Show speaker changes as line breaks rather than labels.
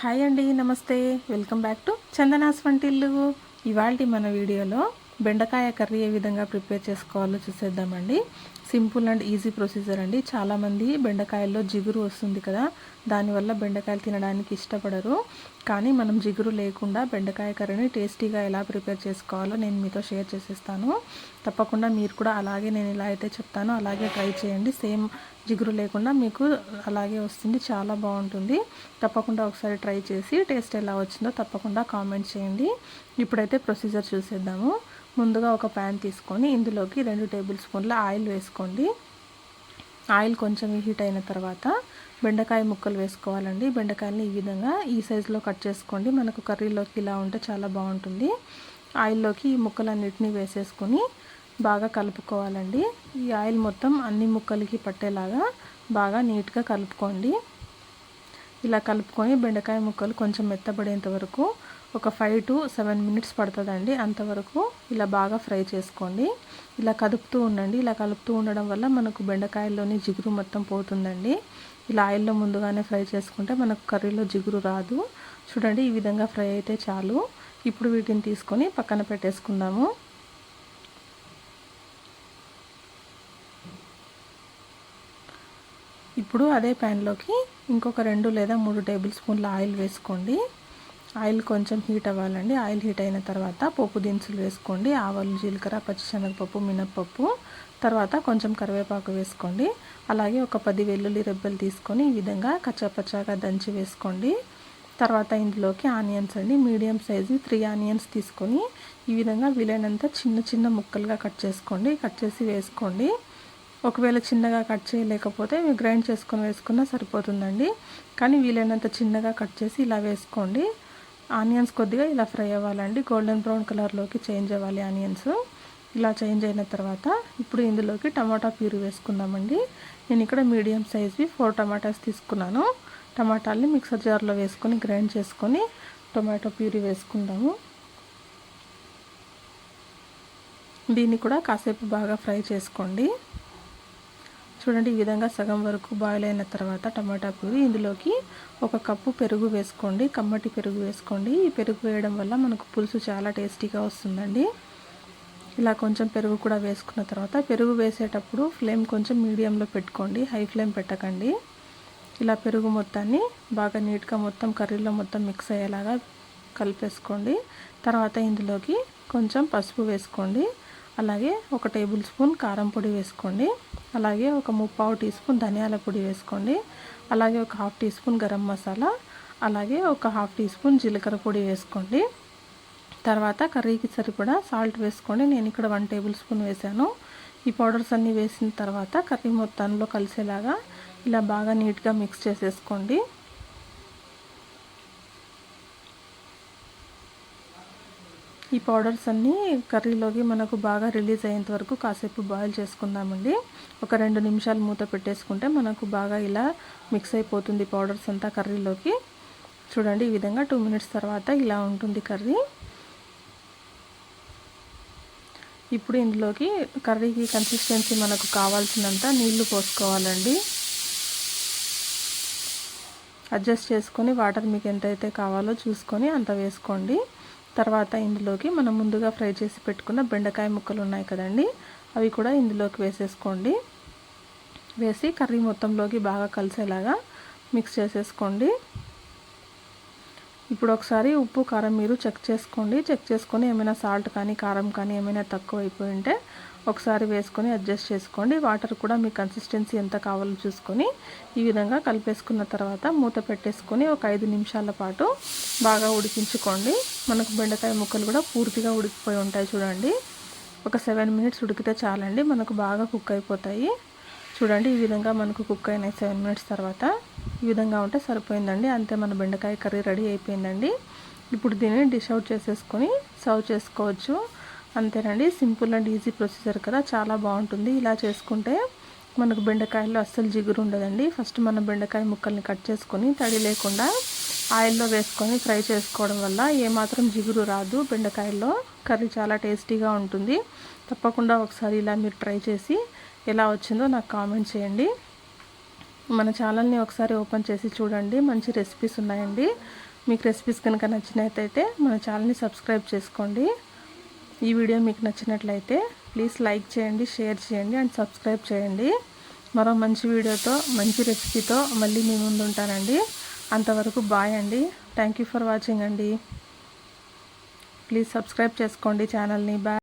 Hi అండి నమస్తే. Welcome back to Chandana's వంటిల్లు. ఇవాళ మన వీడియోలో బెండకాయ కర్రీ ఏ విధంగా ప్రిపేర్ చేసుకోవాలో చూసేద్దామండి. సింపుల్ అండ్ ఈజీ ప్రొసీజర్ అండి. చాలామంది బెండకాయల్లో జిగురు వస్తుంది కదా దానివల్ల బెండకాయలు తినడానికి ఇష్టపడరు. కానీ మనం జిగురు లేకుండా బెండకాయ కర్రీని టేస్టీగా ఎలా ప్రిపేర్ చేసుకోవాలో నేను మీతో షేర్ చేసేస్తాను. తప్పకుండా మీరు కూడా అలాగే నేను ఎలా అయితే చెప్తానో అలాగే ట్రై చేయండి. సేమ్ జిగురు లేకుండా మీకు అలాగే వస్తుంది చాలా బాగుంటుంది. తప్పకుండా ఒకసారి ట్రై చేసి టేస్ట్ ఎలా వచ్చిందో తప్పకుండా కామెంట్ చేయండి. ఇప్పుడైతే ప్రొసీజర్ చూసేద్దాము. ముందుగా ఒక ప్యాన్ తీసుకొని ఇందులోకి రెండు టేబుల్ స్పూన్ల ఆయిల్ వేసుకోండి. ఆయిల్ కొంచెం హీట్ అయిన తర్వాత బెండకాయ ముక్కలు వేసుకోవాలండి. బెండకాయలని ఈ విధంగా ఈ సైజులో కట్ చేసుకోండి. మనకు కర్రీలోకి ఇలా ఉంటే చాలా బాగుంటుంది. ఆయిల్లోకి ఈ ముక్కలన్నిటిని వేసేసుకొని బాగా కలుపుకోవాలండి. ఈ ఆయిల్ మొత్తం అన్ని ముక్కలకి పట్టేలాగా బాగా నీట్గా కలుపుకోండి. ఇలా కలుపుకొని బెండకాయ ముక్కలు కొంచెం మెత్తబడేంత వరకు ఒక ఫైవ్ టు సెవెన్ మినిట్స్ పడుతుందండి. అంతవరకు ఇలా బాగా ఫ్రై చేసుకోండి. ఇలా కదుపుతూ ఉండండి. ఇలా కలుపుతూ ఉండడం వల్ల మనకు బెండకాయల్లోని జిగురు మొత్తం పోతుందండి. ఇలా ఆయిల్లో ముందుగానే ఫ్రై చేసుకుంటే మనకు కర్రీలో జిగురు రాదు. చూడండి ఈ విధంగా ఫ్రై అయితే చాలు. ఇప్పుడు వీటిని తీసుకొని పక్కన పెట్టేసుకుందాము. ఇప్పుడు అదే ప్యాన్లోకి ఇంకొక రెండు లేదా మూడు టేబుల్ స్పూన్ల ఆయిల్ వేసుకోండి. ఆయిల్ కొంచెం హీట్ అవ్వాలండి. ఆయిల్ హీట్ అయిన తర్వాత పప్పు దినుసులు వేసుకోండి. ఆవాలు జీలకర్ర పచ్చిశనగపప్పు మినప్పప్పు. తర్వాత కొంచెం కరివేపాకు వేసుకోండి. అలాగే ఒక పది వెల్లుల్లి రెబ్బలు తీసుకొని ఈ విధంగా కచ్చాపచ్చాగా దంచి వేసుకోండి. తర్వాత ఇందులోకి ఆనియన్స్ అండి. మీడియం సైజు త్రీ ఆనియన్స్ తీసుకొని ఈ విధంగా వీలైనంత చిన్న చిన్న ముక్కలుగా కట్ చేసుకోండి. కట్ చేసి వేసుకోండి. ఒకవేళ చిన్నగా కట్ చేయలేకపోతే గ్రైండ్ చేసుకొని వేసుకున్నా సరిపోతుందండి. కానీ వీలైనంత చిన్నగా కట్ చేసి ఇలా వేసుకోండి. ఆనియన్స్ కొద్దిగా ఇలా ఫ్రై అవ్వాలండి. గోల్డెన్ బ్రౌన్ కలర్లోకి చేంజ్ అవ్వాలి ఆనియన్స్. ఇలా చేంజ్ అయిన తర్వాత ఇప్పుడు ఇందులోకి టమాటా ప్యూరీ వేసుకుందామండి. నేను ఇక్కడ మీడియం సైజ్వి ఫోర్ టమాటాస్ తీసుకున్నాను. టమాటాలని మిక్సర్ జార్లో వేసుకొని గ్రైండ్ చేసుకొని టొమాటో ప్యూరీ వేసుకుందాము. దీన్ని కూడా కాసేపు బాగా ఫ్రై చేసుకోండి. చూడండి ఈ విధంగా సగం వరకు బాయిల్ అయిన తర్వాత టమాటా పూరి ఇందులోకి ఒక కప్పు పెరుగు వేసుకోండి. కమ్మటి పెరుగు వేసుకోండి. ఈ పెరుగు వేయడం వల్ల మనకు పులుసు చాలా టేస్టీగా వస్తుందండి. ఇలా కొంచెం పెరుగు కూడా వేసుకున్న తర్వాత పెరుగు వేసేటప్పుడు ఫ్లేమ్ కొంచెం మీడియంలో పెట్టుకోండి. హై ఫ్లేమ్ పెట్టకండి. ఇలా పెరుగు మొత్తాన్ని బాగా నీట్గా మొత్తం కర్రీలో మొత్తం మిక్స్ అయ్యేలాగా కలిపేసుకోండి. తర్వాత ఇందులోకి కొంచెం పసుపు వేసుకోండి. అలాగే ఒక టేబుల్ స్పూన్ కారం పొడి వేసుకోండి. అలాగే ఒక ముప్పావు టీ స్పూన్ ధనియాల పొడి వేసుకోండి. అలాగే ఒక half teaspoon garam masala. అలాగే ఒక హాఫ్ టీ స్పూన్ జీలకర్ర పొడి వేసుకోండి. తర్వాత కర్రీకి సరిపడా సాల్ట్ వేసుకోండి నేను ఇక్కడ వన్ టేబుల్ స్పూన్ వేసాను. ఈ పౌడర్స్ అన్నీ వేసిన తర్వాత కర్రీ మొత్తంలో కలిసేలాగా ఇలా బాగా నీట్గా మిక్స్ చేసేసుకోండి. ఈ పౌడర్స్ అన్నీ కర్రీలోకి మనకు బాగా రిలీజ్ అయ్యేంత వరకు కాసేపు బాయిల్ చేసుకుందామండి. ఒక రెండు నిమిషాలు మూత పెట్టేసుకుంటే మనకు బాగా ఇలా మిక్స్ అయిపోతుంది పౌడర్స్ అంతా కర్రీలోకి. చూడండి ఈ విధంగా టూ మినిట్స్ తర్వాత ఇలా ఉంటుంది కర్రీ. ఇప్పుడు ఇందులోకి కర్రీకి కన్సిస్టెన్సీ మనకు కావాల్సినంత నీళ్ళు పోసుకోవాలండి. అడ్జస్ట్ చేసుకొని వాటర్ మీకు ఎంతైతే కావాలో చూసుకొని అంత వేసుకోండి. తర్వాత ఇందులోకి మనం ముందుగా ఫ్రై చేసి పెట్టుకున్న బెండకాయ ముక్కలు ఉన్నాయి కదండి. అవి కూడా ఇందులోకి వేసేసుకోండి. వేసి కర్రీ మొత్తంలోకి బాగా కలిసేలాగా మిక్స్ చేసేసుకోండి. ఇప్పుడు ఒకసారి ఉప్పు కారం మీరు చెక్ చేసుకోండి. చెక్ చేసుకొని ఏమైనా సాల్ట్ కానీ కారం కానీ ఏమైనా తక్కువ అయిపోయి ఉంటే ఒకసారి వేసుకొని అడ్జస్ట్ చేసుకోండి. వాటర్ కూడా మీ కన్సిస్టెన్సీ ఎంత కావాలో చూసుకొని ఈ విధంగా కలిపేసుకున్న తర్వాత మూత పెట్టేసుకొని ఒక ఐదు నిమిషాల పాటు బాగా ఉడికించుకోండి. మనకు బెండకాయ ముక్కలు కూడా పూర్తిగా ఉడికిపోయి ఉంటాయి చూడండి. ఒక సెవెన్ మినిట్స్ ఉడికితే చాలండి. మనకు బాగా కుక్ అయిపోతాయి. చూడండి ఈ విధంగా మనకు కుక్ అయినాయి సెవెన్ మినిట్స్ తర్వాత ఈ విధంగా ఉంటే సరిపోయిందండి. అంతే మన బెండకాయ కర్రీ రెడీ అయిపోయిందండి. ఇప్పుడు దీన్ని డిష్ అవుట్ చేసేసుకొని సర్వ్ చేసుకోవచ్చు. అంతేనండి సింపుల్ అండ్ ఈజీ ప్రొసీజర్ కదా చాలా బాగుంటుంది. ఇలా చేసుకుంటే మనకు బెండకాయల్లో అస్సలు జిగురు ఉండదండి. ఫస్ట్ మనం బెండకాయ ముక్కల్ని కట్ చేసుకొని తడి లేకుండా ఆయిల్లో వేసుకొని ఫ్రై చేసుకోవడం వల్ల ఏమాత్రం జిగురు రాదు. బెండకాయల్లో కర్రీ చాలా టేస్టీగా ఉంటుంది. తప్పకుండా ఒకసారి ఇలా మీరు ట్రై చేసి ఎలా వచ్చిందో నాకు కామెంట్ చేయండి. మన ఛానల్ని ఒకసారి ఓపెన్ చేసి చూడండి. మంచి రెసిపీస్ ఉన్నాయండి. మీకు రెసిపీస్ కనుక నచ్చినట్టయితే మన ఛానల్ని సబ్స్క్రైబ్ చేసుకోండి. ఈ వీడియో మీకు నచ్చినట్లయితే ప్లీజ్ లైక్ చేయండి షేర్ చేయండి అండ్ సబ్స్క్రైబ్ చేయండి. మరో మంచి వీడియోతో మంచి రెసిపీతో మళ్ళీ మీ ముందు ఉంటానండి. అంతవరకు బాయ్ అండి. థ్యాంక్ యూ ఫర్ వాచింగ్ అండి. ప్లీజ్ సబ్స్క్రైబ్ చేసుకోండి ఛానల్ని. బాయ్